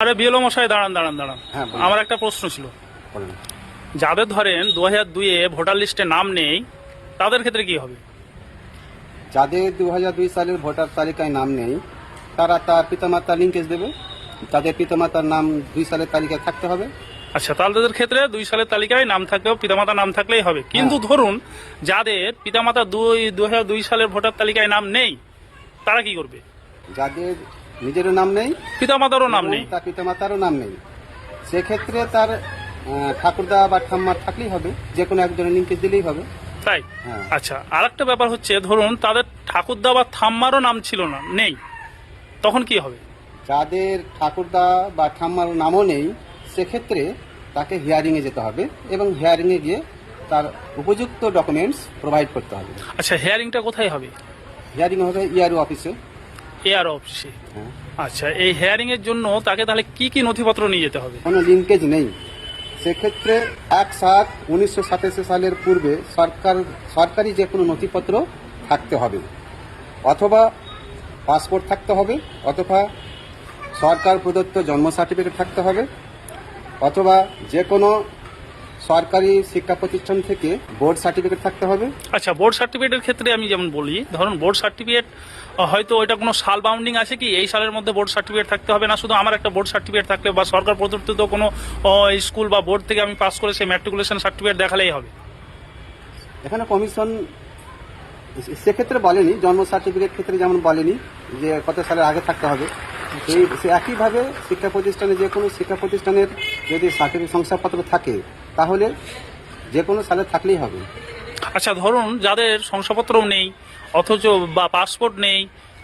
আরে বিএলও মশাই দাঁড়ান দাঁড়ান দাঁড়ান। হ্যাঁ, বলুন। আমার একটা প্রশ্ন ছিল। বলেন। যাদের ধরেন দু হাজার দুইয়ে ভোটার লিস্টে নাম নেই তাদের ক্ষেত্রে কি হবে? যাদের দু হাজার দুই সালের ভোটার তালিকায় নাম নেই তারা তার পিতামাতার লিঙ্কেজ দেবে। তাদের পিতামাতার নাম দুই সালের তালিকায় থাকতে হবে। আচ্ছা তাদের ক্ষেত্রে দুই সালের তালিকায় নাম থাকলেও পিতামাতার নাম থাকলেই হবে। কিন্তু হ্যাঁ। ধরুন যাদের পিতামাতা দুই দু হাজার দুই সালের ভোটার তালিকায় নাম নেই তারা কি করবে? যাদের নিজেরও নাম নেই পিতামাতারও নাম নেই। তার পিতামাতারও নাম নেই। সেক্ষেত্রে তার ঠাকুরদা বা ঠাম্মার থাকলেই হবে যে কোনো একজনের লিঙ্কেজ দিলেই হবে। তাই? হ্যাঁ। আচ্ছা আর একটা ব্যাপার হচ্ছে ধরুন তাদের ঠাকুরদা বা থাম্মারও নাম ছিল না নেই। তখন কি হবে? যাদের ঠাকুরদা বা ঠাম্মার নামও নেই সেক্ষেত্রে তাকে হিয়ারিংয়ে যেতে হবে এবং হিয়ারিংয়ে গিয়ে তার উপযুক্ত ডকুমেন্টস প্রোভাইড করতে হবে। আচ্ছা হিয়ারিংটা কোথায় হবে? হিয়ারিং হবে ইআরও অফিসে। এআর অফিসে হ্যাঁ। আচ্ছা এই হেয়ারিং এর জন্য তাকে তাহলে কি কি নথিপত্র নিয়ে যেতে হবে? কোনো লিঙ্কেজ নেই। সেক্ষেত্রে এক সাত উনিশশো সাতাশি সালের পূর্বে সরকার সরকারি যে কোনো নথিপত্র থাকতে হবে। অথবা পাসপোর্ট থাকতে হবে অথবা সরকার প্রদত্ত জন্ম সার্টিফিকেট থাকতে হবে অথবা যে কোনো সরকারি শিক্ষা প্রতিষ্ঠান থেকে বোর্ড সার্টিফিকেট থাকতে হবে। আচ্ছা বোর্ড সার্টিফিকেটের ক্ষেত্রে আমি যেমন বলি ধরুন বোর্ড সার্টিফিকেট হয়তো ওইটা কোনো সাল বাউন্ডিং আছে কি? এই সালের মধ্যে বোর্ড সার্টিফিকেট থাকতে হবে না শুধু আমার একটা বোর্ড সার্টিফিকেট থাকলে বা সরকার প্রদত্ত কোনো স্কুল বা বোর্ড থেকে আমি পাস করে সেই ম্যাট্রিকুলেশন সার্টিফিকেট দেখালেই হবে। এখানে কমিশন সেক্ষেত্রে বলেনি জন্ম সার্টিফিকেট ক্ষেত্রে যেমন বলেনি যে কত সালের আগে থাকতে হবে। সেই সে একইভাবে শিক্ষা প্রতিষ্ঠানে যে কোনো শিক্ষা প্রতিষ্ঠানের যদি সার্টিফিকেট শংসাপত্র থাকে তাহলে যে কোনো সালে থাকলেই হবে। আচ্ছা ধরুন যাদের শংসাপত্র নেই অথচ বা পাসপোর্ট নেই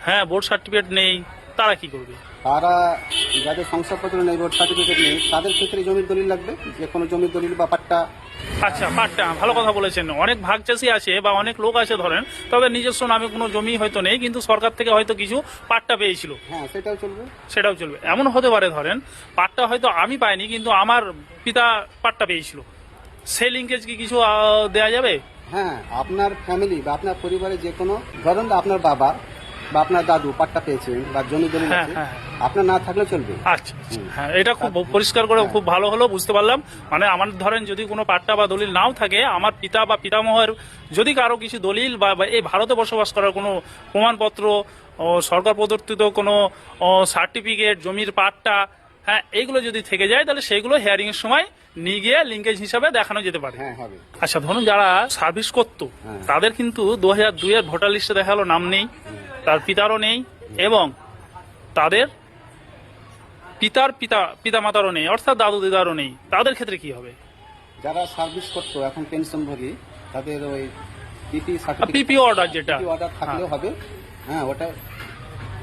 হ্যাঁ বোর্ড সার্টিফিকেট নেই তারা কি করবে? তারা যাদের শংসাপত্র নেই বোর্ড সার্টিফিকেট নেই তাদের ক্ষেত্রে জমির দলিল লাগবে? যে কোনো জমির দলিল বা পাট্টা আচ্ছা পাট্টা ভালো কথা বলেছেন। অনেক ভাগ চাষি আছে বা অনেক লোক আছে ধরেন তাদের নিজস্ব নামে কোনো জমি হয়তো নেই কিন্তু সরকার থেকে হয়তো কিছু পাট্টা পেয়েছিল। হ্যাঁ সেটাও চলবে। সেটাও চলবে। এমন হতে পারে ধরেন পাট্টা হয়তো আমি পাইনি কিন্তু আমার পিতা পাট্টা পেয়েছিল। সেই লিঙ্কেজ কি কিছু দেয়া যাবে? হ্যাঁ আপনার ফ্যামিলি বা আপনার পরিবারে যে কোনো ধরুন আপনার বাবা বা আপনার দাদু পাট্টা পেয়েছেন বা জমি দলিল হ্যাঁ, হ্যাঁ, আপনার না থাকলেও চলবে। আচ্ছা আচ্ছা। হ্যাঁ এটা খুব পরিষ্কার করে খুব ভালো হলো বুঝতে পারলাম। মানে আমার ধরেন যদি কোনো পাট্টা বা দলিল নাও থাকে আমার পিতা বা পিতামহের যদি কারও কিছু দলিল বা এই ভারতে বসবাস করার কোনো প্রমাণপত্র সরকার প্রদত্তিত কোনো সার্টিফিকেট জমির পাট্টা হ্যাঁ এইগুলো যদি থেকে যায় তাহলে সেগুলো হেয়ারিং এর সময় নিয়ে গিয়ে লিঙ্কেজ হিসাবে দেখানো যেতে পারে। হ্যাঁ আচ্ছা ধরুন যারা সার্ভিস করতো হ্যাঁ। তাদের কিন্তু দু হাজার দুইয়ের ভোটার লিস্টে দেখা গেলো নাম নেই তার পিতারও নেই এবং তাদের পিতার পিতা পিতা মাতারও নেই অর্থাৎ দাদু দিদারও নেই তাদের ক্ষেত্রে কি হবে? যারা সার্ভিস করতো এখন পেনশনভোগী তাদের ওই পিপি পিপি অর্ডার যেটা। অর্ডার থাকলেও হবে। হ্যাঁ ওটা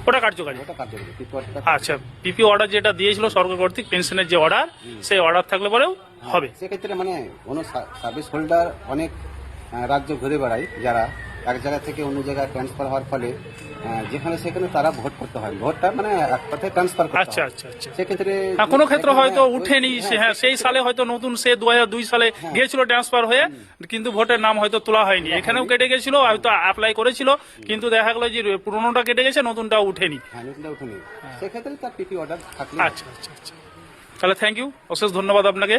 ওটা কার্যকারী। ওটা কার্যকরী পিপি আচ্ছা পিপি অর্ডার যেটা দিয়েছিল সরকার কর্তৃক পেনশনের যে অর্ডার সেই অর্ডার থাকলে পরেও হবে। সেক্ষেত্রে মানে কোনো সার্ভিস হোল্ডার অনেক রাজ্য ঘুরে বেড়ায় যারা এক জায়গা থেকে অন্য জায়গায় ট্রান্সফার হওয়ার ফলে যেখানে সেখানে তারা ভোট করতে হয়। ভোটটা মানে এক কথায় ট্রান্সফার করতে আচ্ছা আচ্ছা আচ্ছা। সেক্ষেত্রে হ্যাঁ কোনো ক্ষেত্রে হয়তো উঠেনি সে হ্যাঁ সেই সালে হয়তো নতুন সে দু দুই সালে গিয়েছিল ট্রান্সফার হয়ে কিন্তু ভোটের নাম হয়তো তোলা হয়নি। এখানেও কেটে গেছিল হয়তো অ্যাপ্লাই করেছিল কিন্তু দেখা গেলো যে পুরোনোটা কেটে গেছে নতুনটা উঠেনি। হ্যাঁ নতুনটা উঠেনি। সেক্ষেত্রে তার পিপি অর্ডার থাকলে আচ্ছা আচ্ছা আচ্ছা। তাহলে থ্যাংক ইউ অশেষ ধন্যবাদ আপনাকে।